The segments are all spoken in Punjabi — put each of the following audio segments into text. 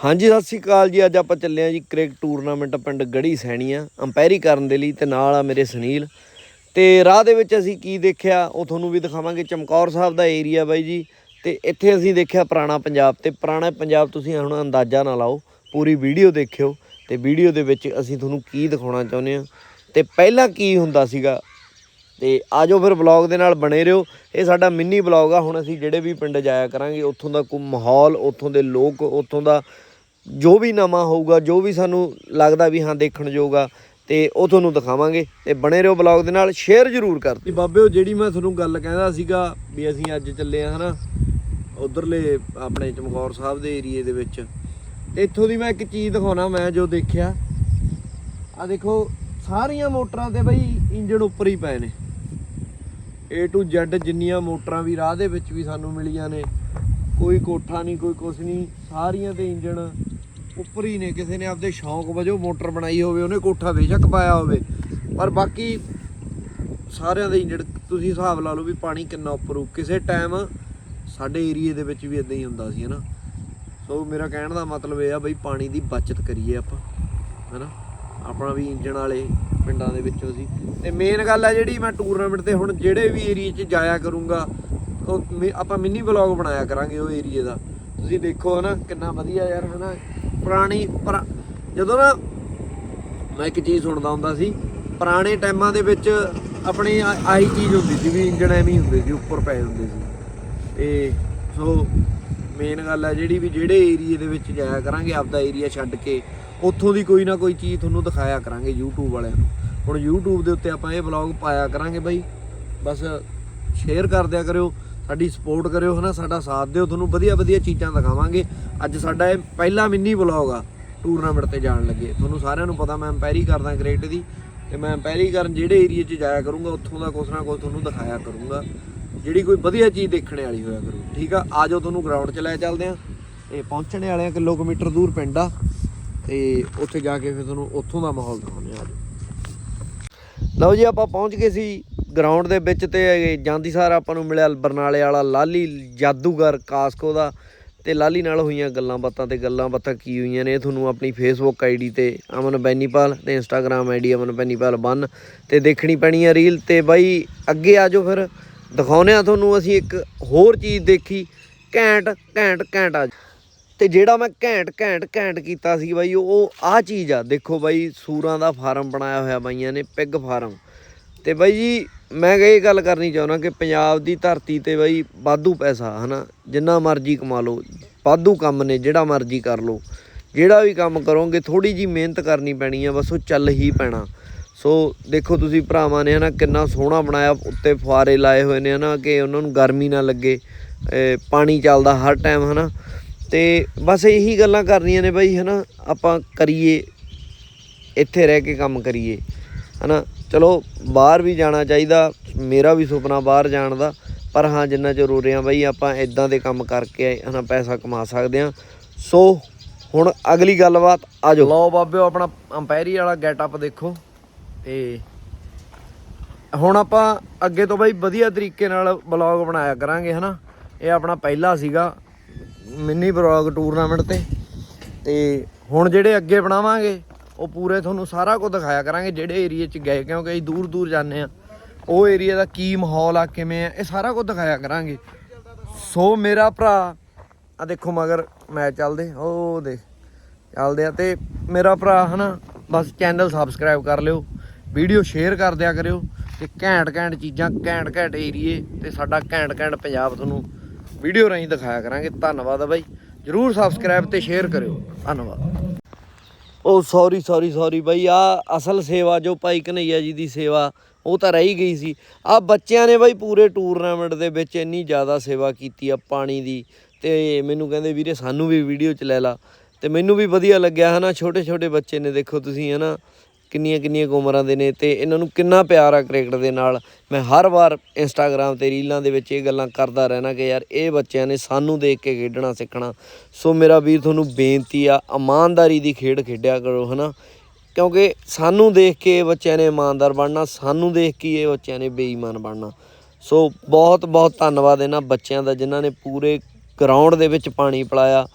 ਹਾਂਜੀ, ਸਤਿ ਸ੍ਰੀ ਅਕਾਲ ਜੀ। ਅੱਜ ਆਪਾਂ ਚੱਲੇ ਆ ਜੀ ਕ੍ਰਿਕਟ ਟੂਰਨਾਮੈਂਟ ਪਿੰਡ ਗੜੀ ਸੈਣੀਆਂ। ਅੰਪਾਇਰੀ ਕਰਨ ਦੇ ਲਈ ਤੇ ਨਾਲ ਆ ਮੇਰੇ ਸੁਨੀਲ। ਤੇ ਰਾਹ ਦੇ ਵਿੱਚ ਅਸੀਂ ਕੀ ਦੇਖਿਆ, ਉਹ ਤੁਹਾਨੂੰ ਵੀ ਦਿਖਾਵਾਂਗੇ। ਚਮਕੌਰ ਸਾਹਿਬ ਦਾ ਏਰੀਆ ਬਾਈ ਜੀ। ਤੇ ਇੱਥੇ ਅਸੀਂ ਦੇਖਿਆ ਪੁਰਾਣਾ ਪੰਜਾਬ। ਤੇ ਪੁਰਾਣਾ ਪੰਜਾਬ ਤੁਸੀਂ ਹੁਣ ਅੰਦਾਜ਼ਾ ਨਾ ਲਾਓ, ਪੂਰੀ ਵੀਡੀਓ ਦੇਖਿਓ। ਤੇ ਵੀਡੀਓ ਦੇ ਵਿੱਚ ਅਸੀਂ ਤੁਹਾਨੂੰ ਕੀ ਦਿਖਾਉਣਾ ਚਾਹੁੰਦੇ ਆ ਤੇ ਪਹਿਲਾਂ ਕੀ ਹੁੰਦਾ ਸੀਗਾ, ਤੇ ਆਜੋ ਫਿਰ ਵਲੌਗ ਦੇ ਨਾਲ ਬਣੇ ਰਹੋ। ਇਹ ਸਾਡਾ ਮਿੰਨੀ ਵਲੌਗ ਆ, ਹੁਣ ਅਸੀਂ ਜਿਹੜੇ ਵੀ ਪਿੰਡ ਜਾਇਆ ਕਰਾਂਗੇ, ਉੱਥੋਂ ਦਾ ਕੋਈ ਮਾਹੌਲ, ਉੱਥੋਂ ਦੇ ਲੋਕ, ਉੱਥੋਂ ਦਾ ਜੋ ਵੀ ਨਵਾਂ ਹੋਊਗਾ, ਜੋ ਵੀ ਸਾਨੂੰ ਲੱਗਦਾ ਵੀ ਹਾਂ ਦੇਖਣ ਯੋਗਾ ਆ, ਤੇ ਉਹ ਤੁਹਾਨੂੰ ਦਿਖਾਵਾਂਗੇ ਤੇ ਬਣੇ ਰਹੋ ਵਲੌਗ ਦੇ ਨਾਲ, ਸ਼ੇਅਰ ਜ਼ਰੂਰ ਕਰ ਦਿਓ। ਬਾਬੇ ਜਿਹੜੀ ਮੈਂ ਤੁਹਾਨੂੰ ਗੱਲ ਕਹਿੰਦਾ ਸੀਗਾ ਵੀ ਅਸੀਂ ਅੱਜ ਚੱਲੇ ਆ ਹਨਾ, ਉਧਰਲੇ ਆਪਣੇ ਚਮਕੌਰ ਸਾਹਿਬ ਦੇ ਏਰੀਏ ਦੇ ਵਿੱਚ, ਤੇ ਇੱਥੋਂ ਦੀ ਮੈਂ ਇੱਕ ਚੀਜ਼ ਦਿਖਾਉਣਾ, ਮੈਂ ਜੋ ਦੇਖਿਆ ਆ ਦੇਖੋ, ਸਾਰੀਆਂ ਮੋਟਰਾਂ ਤੇ ਬਈ ਇੰਜਣ ਉੱਪਰ ਹੀ ਪਏ ਨੇ। A to Z ਜਿੰਨੀਆਂ ਮੋਟਰਾਂ ਵੀ ਰਾਹ ਦੇ ਵਿੱਚ ਵੀ ਸਾਨੂੰ ਮਿਲੀਆਂ ਨੇ, ਕੋਈ ਕੋਠਾ ਨਹੀਂ, ਕੋਈ ਕੁਛ ਨਹੀਂ, ਸਾਰੀਆਂ ਤੇ ਇੰਜਣ ਉੱਪਰ ਹੀ ਨੇ, ਕਿਸੇ ਨੇ ਆਪਦੇ ਸ਼ੌਂਕ ਵਜੋਂ ਮੋਟਰ ਬਣਾਈ ਹੋਵੇ, ਉਹਨੇ ਕੋਠਾ ਬੇਸ਼ੱਕ ਪਾਇਆ ਹੋਵੇ। ਪਰ ਬਾਕੀ ਸਾਰਿਆਂ ਦੇ ਇੰਜਣ ਤੁਸੀਂ ਹਿਸਾਬ ਲਾ ਲਓ ਵੀ ਪਾਣੀ ਕਿੰਨਾ ਉੱਪਰ ਹੋ ਕਿਸੇ ਟਾਈਮ ਸਾਡੇ ਏਰੀਏ ਦੇ ਵਿੱਚ ਵੀ ਇਦਾਂ ਹੀ ਹੁੰਦਾ ਸੀ, ਹਨਾ? ਸੋ ਮੇਰਾ ਕਹਿਣ ਦਾ ਮਤਲਬ ਇਹ ਆ ਬਈ ਪਾਣੀ ਦੀ ਬਚਤ ਕਰੀਏ ਆਪਾਂ, ਹਨਾ? ਆਪਣਾ ਵੀ ਇੰਜਣ ਵਾਲੇ ਪਿੰਡਾਂ ਦੇ ਵਿੱਚੋਂ ਸੀ। ਤੇ ਮੇਨ ਗੱਲ ਆ ਜਿਹੜੀ ਮੈਂ ਟੂਰਨਾਮੈਂਟ ਤੇ ਹੁਣ ਜਿਹੜੇ ਵੀ ਏਰੀਏ 'ਚ ਜਾਇਆ ਕਰੂੰਗਾ, ਉਹ ਮੇ- ਆਪਾਂ ਮਿੰਨੀ ਵਲੌਗ ਬਣਾਇਆ ਕਰਾਂਗੇ ਉਹ ਏਰੀਏ ਦਾ। ਤੁਸੀਂ ਦੇਖੋ, ਹਨਾ? ਕਿੰਨਾ ਵਧੀਆ ਯਾਰ, ਹਨਾ? ਪੁਰਾਣੀ ਜਦੋਂ ਨਾ ਮੈਂ ਇੱਕ ਚੀਜ਼ ਸੁਣਦਾ ਹੁੰਦਾ ਸੀ, ਪੁਰਾਣੇ ਟਾਈਮਾਂ ਦੇ ਵਿੱਚ ਆਪਣੀ ਆ- ਆਹੀ ਚੀਜ਼ ਹੁੰਦੀ ਸੀ ਵੀ ਇੰਜਣ ਐਵੇਂ ਹੁੰਦੇ ਸੀ, ਉੱਪਰ ਪਏ ਹੁੰਦੇ ਸੀ। ਤੇ ਸੋ ਮੇਨ ਗੱਲ ਹੈ ਜਿਹੜੀ ਵੀ ਜਿਹੜੇ ਏਰੀਏ ਦੇ ਵਿੱਚ ਜਾਇਆ ਕਰਾਂਗੇ, ਆਪਦਾ ਏਰੀਆ ਛੱਡ ਕੇ, ਉੱਥੋਂ ਦੀ ਕੋਈ ਨਾ ਕੋਈ ਚੀਜ਼ ਤੁਹਾਨੂੰ ਦਿਖਾਇਆ ਕਰਾਂਗੇ YouTube ਵਾਲਿਆਂ ਨੂੰ। ਹੁਣ YouTube ਦੇ ਉੱਤੇ ਆਪਾਂ ਇਹ ਵਲੌਗ ਪਾਇਆ ਕਰਾਂਗੇ ਬਾਈ। ਬਸ ਸ਼ੇਅਰ ਕਰ ਦਿਆ ਕਰਿਓ। ਸਾਡੀ ਸਪੋਰਟ ਕਰਿਓ ਹਨਾ, ਸਾਡਾ ਸਾਥ ਦਿਓ, ਤੁਹਾਨੂੰ ਵਧੀਆ ਵਧੀਆ ਚੀਜ਼ਾਂ ਦਿਖਾਵਾਂਗੇ। ਅੱਜ ਸਾਡਾ ਇਹ ਪਹਿਲਾ ਮਿੰਨੀ ਵਲੌਗ ਆ ਟੂਰਨਾਮੈਂਟ ਤੇ ਜਾਣ ਲੱਗੇ। ਤੁਹਾਨੂੰ ਸਾਰਿਆਂ ਨੂੰ ਪਤਾ, ਮੈਂ ਅੰਪਾਇਰੀ ਕਰਦਾ ਕ੍ਰਿਕਟ ਦੀ, ਤੇ ਮੈਂ ਅੰਪਾਇਰੀ ਕਰਨ ਜਿਹੜੇ ਏਰੀਆ 'ਚ ਜਾਇਆ ਕਰੂੰਗਾ, ਉੱਥੋਂ ਦਾ ਕੁਛ ਨਾ ਕੁਛ ਤੁਹਾਨੂੰ ਦਿਖਾਇਆ ਕਰੂੰਗਾ। ਜਿਹੜੀ ਕੋਈ ਵਧੀਆ ਚੀਜ਼ ਦੇਖਣ ਵਾਲੀ ਹੋਇਆ ਕਰੂ, ਠੀਕ ਆ? ਆਜੋ ਤੁਹਾਨੂੰ ਗਰਾਊਂਡ 'ਚ ਲੈ ਚੱਲਦੇ ਆ। ਤੇ ਪਹੁੰਚਣੇ ਵਾਲੇ ਆ ਕਿਲੋਮੀਟਰ ਦੂਰ ਪਿੰਡ ਆ, ਤੇ ਉੱਥੇ ਜਾ ਕੇ ਫਿਰ ਤੁਹਾਨੂੰ ਉੱਥੋਂ ਦਾ ਮਾਹੌਲ ਦਿਖਾਉਂਦੇ ਆ ਲਓ ਜੀ, ਆਪਾਂ ਪਹੁੰਚ ਗਏ ਸੀ ਗਰਾਊਂਡ ਦੇ ਵਿੱਚ ਤੇ ਜਾਂਦੀ ਸਾਰ ਆਪਾਂ ਨੂੰ ਮਿਲਿਆ ਬਰਨਾਲੇ ਵਾਲਾ ਲਾਲੀ ਜਾਦੂਗਰ ਕਾਸਕੋ ਦਾ ਤੇ ਲਾਲੀ ਨਾਲ ਹੋਈਆਂ ਗੱਲਾਂ ਬਾਤਾਂ ਤੇ ਗੱਲਾਂ ਬਾਤਾਂ ਕੀ ਹੋਈਆਂ ਨੇ, ਤੁਹਾਨੂੰ ਆਪਣੀ ਫੇਸਬੁੱਕ ਆਈਡੀ ਤੇ ਅਮਨ ਬੈਨੀਪਾਲ ਤੇ ਇੰਸਟਾਗ੍ਰam ਆਈਡੀ ਅਮਨ ਬੈਨੀਪਾਲ 1 ਤੇ ਦੇਖਣੀ ਪੈਣੀ ਆ ਰੀਲ ਤੇ ਬਾਈ ਅੱਗੇ ਆਜੋ ਫਿਰ ਦਿਖਾਉਨੇ ਆ ਤੁਹਾਨੂੰ ਅਸੀਂ ਇੱਕ ਹੋਰ ਚੀਜ਼ ਦੇਖੀ, ਘੈਂਟ ਘੈਂਟ ਘੈਂਟ ਆ। ਤੇ ਜਿਹੜਾ ਮੈਂ ਘੈਂਟ ਘੈਂਟ ਘੈਂਟ ਕੀਤਾ ਸੀ ਬਾਈ, ਉਹ ਆ ਚੀਜ਼ ਆ, ਦੇਖੋ ਬਾਈ ਸੂਰਾਂ ਦਾ ਫਾਰਮ ਬਣਾਇਆ ਹੋਇਆ ਬਾਈਆਂ ਨੇ ਪਿਗ ਫਾਰਮ ਤੇ ਬਾਈ ਜੀ ਮੈਂ ਇਹ ਗੱਲ ਕਰਨੀ ਚਾਹੁੰਦਾ ਕਿ ਪੰਜਾਬ ਦੀ ਧਰਤੀ ਤੇ ਬਈ ਵਾਧੂ ਪੈਸਾ, ਹਨਾ? ਜਿੰਨਾ ਮਰਜ਼ੀ ਕਮਾ ਲਓ, ਵਾਧੂ ਕੰਮ ਨੇ, ਜਿਹੜਾ ਮਰਜ਼ੀ ਕਰ ਲਓ। ਜਿਹੜਾ ਵੀ ਕੰਮ ਕਰੋਗੇ ਥੋੜੀ ਜੀ ਮਿਹਨਤ ਕਰਨੀ ਪੈਣੀ ਆ, ਬਸ ਉਹ ਚੱਲ ਹੀ ਪੈਣਾ। ਸੋ ਦੇਖੋ ਤੁਸੀਂ ਭਰਾਵਾਂ ਨੇ, ਹਨਾ, ਕਿੰਨਾ ਸੋਹਣਾ ਬਣਾਇਆ, ਉੱਤੇ ਫੁਆਰੇ ਲਾਏ ਹੋਏ ਨੇ, ਹਨਾ, ਕਿ ਉਹਨਾਂ ਨੂੰ ਗਰਮੀ ਨਾ ਲੱਗੇ ਪਾਣੀ ਚੱਲਦਾ ਹਰ ਟਾਈਮ, ਹਨਾ। ਤੇ ਬਸ ਇਹੀ ਗੱਲਾਂ ਕਰਨੀਆਂ ਨੇ ਬਾਈ, ਹਨਾ, ਆਪਾਂ ਕਰੀਏ, ਇੱਥੇ ਰਹਿ ਕੇ ਕੰਮ ਕਰੀਏ, ਹਨਾ। ਚਲੋ, ਬਾਹਰ ਵੀ ਜਾਣਾ ਚਾਹੀਦਾ, ਮੇਰਾ ਵੀ ਸੁਪਨਾ ਬਾਹਰ ਜਾਣ ਦਾ, ਪਰ ਹਾਂ, ਜਿੰਨਾ ਚਿਰ ਉਰੇ ਆ ਬਾਈ, ਆਪਾਂ ਇਦਾਂ ਦੇ ਕੰਮ ਕਰਕੇ ਹਨਾ, ਪੈਸਾ ਕਮਾ ਸਕਦੇ ਆ ਸੋ, ਹੁਣ ਅਗਲੀ ਗੱਲਬਾਤ ਆ ਜਾਓ ਲਓ ਬਾਬਿਓ, ਆਪਣਾ ਅੰਪਾਇਰੀ ਵਾਲਾ ਗੈਟਅਪ ਦੇਖੋ, ਤੇ ਹੁਣ ਆਪਾਂ ਅੱਗੇ ਤੋਂ ਬਾਈ ਵਧੀਆ ਤਰੀਕੇ ਨਾਲ ਬਲੌਗ ਬਣਾਇਆ ਕਰਾਂਗੇ, ਹਨਾ। ਇਹ ਆਪਣਾ ਪਹਿਲਾ ਸੀਗਾ ਮਿੰਨੀ ਬਲੌਗ ਟੂਰਨਾਮੈਂਟ ਤੇ ਤੇ ਹੁਣ ਜਿਹੜੇ ਅੱਗੇ ਬਣਾਵਾਂਗੇ ਉਹ ਪੂਰੇ ਤੁਹਾਨੂੰ ਸਾਰਾ ਕੁਝ ਦਿਖਾਇਆ ਕਰਾਂਗੇ ਜਿਹੜੇ ਏਰੀਏ 'ਚ ਗਏ, ਕਿਉਂਕਿ ਅਸੀਂ ਦੂਰ ਦੂਰ ਜਾਂਦੇ ਆ ਉਹ ਏਰੀਆ ਦਾ ਕੀ ਮਾਹੌਲ ਆ, ਕਿਵੇਂ ਆ, ਇਹ ਸਾਰਾ ਕੁਝ ਦਿਖਾਇਆ ਕਰਾਂਗੇ। ਸੋ ਮੇਰਾ ਭਰਾ ਆ ਦੇਖੋ ਮਗਰ ਮੈਚ ਚੱਲਦੇ, ਉਹ ਦੇਖ, ਚੱਲਦੇ ਆ ਤੇ ਮੇਰਾ ਭਰਾ ਹਨਾ, ਬਸ ਚੈਨਲ ਸਬਸਕ੍ਰਾਈਬ ਕਰ ਲਿਓ ਵੀਡੀਓ ਸ਼ੇਅਰ ਕਰ ਦਿਆ ਕਰਿਓ ਤੇ ਘੈਂਟ ਘੈਂਟ ਚੀਜ਼ਾਂ, ਘੈਂਟ ਘੈਂਟ ਏਰੀਏ ਤੇ ਸਾਡਾ ਘੈਂਟ ਘੈਂਟ ਪੰਜਾਬ ਤੁਹਾਨੂੰ ਵੀਡੀਓ ਰਾਹੀਂ ਦਿਖਾਇਆ ਕਰਾਂਗੇ। ਧੰਨਵਾਦ ਆ ਬਾਈ। ਜਰੂਰ ਸਬਸਕ੍ਰਾਈਬ ਤੇ ਸ਼ੇਅਰ ਕਰਿਓ। ਧੰਨਵਾਦ। ਉਹ ਸੌਰੀ ਸੌਰੀ ਸੌਰੀ ਬਾਈ ਆ ਅਸਲ ਸੇਵਾ ਜੋ ਭਾਈ ਕਨਈਆ ਜੀ ਦੀ ਸੇਵਾ, ਉਹ ਤਾਂ ਰਹਿ ਹੀ ਗਈ ਸੀ। ਆ ਬੱਚਿਆਂ ਨੇ ਬਾਈ ਪੂਰੇ ਟੂਰਨਾਮੈਂਟ ਦੇ ਵਿੱਚ ਇੰਨੀ ਜ਼ਿਆਦਾ ਸੇਵਾ ਕੀਤੀ ਆ ਪਾਣੀ ਦੀ, ਤੇ ਮੈਨੂੰ ਕਹਿੰਦੇ ਵੀਰੇ ਸਾਨੂੰ ਵੀ ਵੀਡੀਓ ਚ ਲੈ ਲਾ। ਤੇ ਮੈਨੂੰ ਵੀ ਵਧੀਆ ਲੱਗਿਆ ਹਨਾ ਛੋਟੇ ਛੋਟੇ ਬੱਚੇ ਨੇ ਦੇਖੋ ਤੁਸੀਂ ਹਨਾ। ਕਿੰਨੀਆਂ ਕਿੰਨੀਆਂ ਕੁ ਉਮਰਾਂ ਦੇ ਨੇ ਤੇ ਇਹਨਾਂ ਨੂੰ ਕਿੰਨਾ ਪਿਆਰ ਆ ਕ੍ਰਿਕਟ ਦੇ ਨਾਲ। ਮੈਂ ਹਰ ਵਾਰ ਇੰਸਟਾਗ੍ਰam ਤੇ ਰੀਲਾਂ ਦੇ ਵਿੱਚ ਇਹ ਗੱਲਾਂ ਕਰਦਾ ਰਹਿਣਾ ਕਿ ਯਾਰ ਇਹ ਬੱਚਿਆਂ ਨੇ ਸਾਨੂੰ ਦੇਖ ਕੇ ਖੇਡਣਾ, ਸਿੱਖਣਾ। ਸੋ ਮੇਰਾ ਵੀਰ, ਤੁਹਾਨੂੰ ਬੇਨਤੀ ਆ, ਇਮਾਨਦਾਰੀ ਦੀ ਖੇਡ ਖੇਡਿਆ ਕਰੋ, ਹਨਾ? ਕਿਉਂਕਿ ਸਾਨੂੰ ਦੇਖ ਕੇ ਇਹ ਬੱਚਿਆਂ ਨੇ ਇਮਾਨਦਾਰ ਬਣਨਾ, ਸਾਨੂੰ ਦੇਖ ਕੇ ਇਹ ਬੱਚਿਆਂ ਨੇ ਬੇਈਮਾਨ ਬਣਨਾ। ਸੋ ਬਹੁਤ ਬਹੁਤ ਧੰਨਵਾਦ ਇਹਨਾਂ ਬੱਚਿਆਂ ਦਾ ਜਿਨ੍ਹਾਂ ਨੇ ਪੂਰੇ ਗਰਾਊਂਡ ਦੇ ਵਿੱਚ ਪਾਣੀ ਪਿਲਾਇਆ।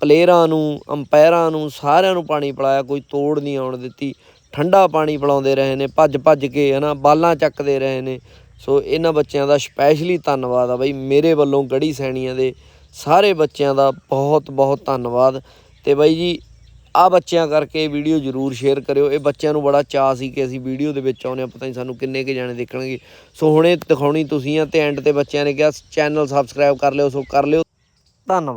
ਪਲੇਅਰਾਂ ਨੂੰ ਅੰਪਾਇਰਾਂ ਨੂੰ, ਸਾਰਿਆਂ ਨੂੰ ਪਾਣੀ ਪਿਲਾਇਆ, ਕੋਈ ਤੋੜ ਨਹੀਂ ਆਉਣ ਦਿੱਤੀ। ਠੰਡਾ ਪਾਣੀ ਪਿਲਾਉਂਦੇ ਰਹੇ ਨੇ, ਭੱਜ ਭੱਜ ਕੇ ਹਨਾ, ਬਾਲਾਂ ਚੱਕਦੇ ਰਹੇ ਨੇ। ਸੋ ਇਹਨਾਂ ਬੱਚਿਆਂ ਦਾ ਸਪੈਸ਼ਲੀ ਧੰਨਵਾਦ ਆ ਬਈ, ਮੇਰੇ ਵੱਲੋਂ ਗੜੀ ਸੈਣੀਆਂ ਦੇ ਸਾਰੇ ਬੱਚਿਆਂ ਦਾ ਬਹੁਤ ਬਹੁਤ ਧੰਨਵਾਦ। ਤੇ ਬਾਈ ਜੀ ਆ ਬੱਚਿਆਂ ਕਰਕੇ ਵੀਡੀਓ ਜਰੂਰ ਸ਼ੇਅਰ ਕਰਿਓ। ਇਹ ਬੱਚਿਆਂ ਨੂੰ ਬੜਾ ਚਾਅ ਸੀ ਕਿ ਅਸੀਂ ਵੀਡੀਓ ਦੇ ਵਿੱਚ ਆਉਨੇ ਆ ਪਤਾ ਨਹੀਂ ਸਾਨੂੰ ਕਿੰਨੇ ਕੁ ਜਾਣੇ ਦੇਖਣਗੇ। ਸੋ ਹੁਣੇ ਦਿਖਾਉਣੀ ਤੁਸੀਂ ਆ, ਤੇ ਐਂਡ ਤੇ ਬੱਚਿਆਂ ਨੇ ਕਿਹਾ ਚੈਨਲ ਸਬਸਕ੍ਰਾਈਬ ਕਰ ਲਿਓ, ਸੋ ਕਰ ਲਿਓ। ਧੰਨਵਾਦ।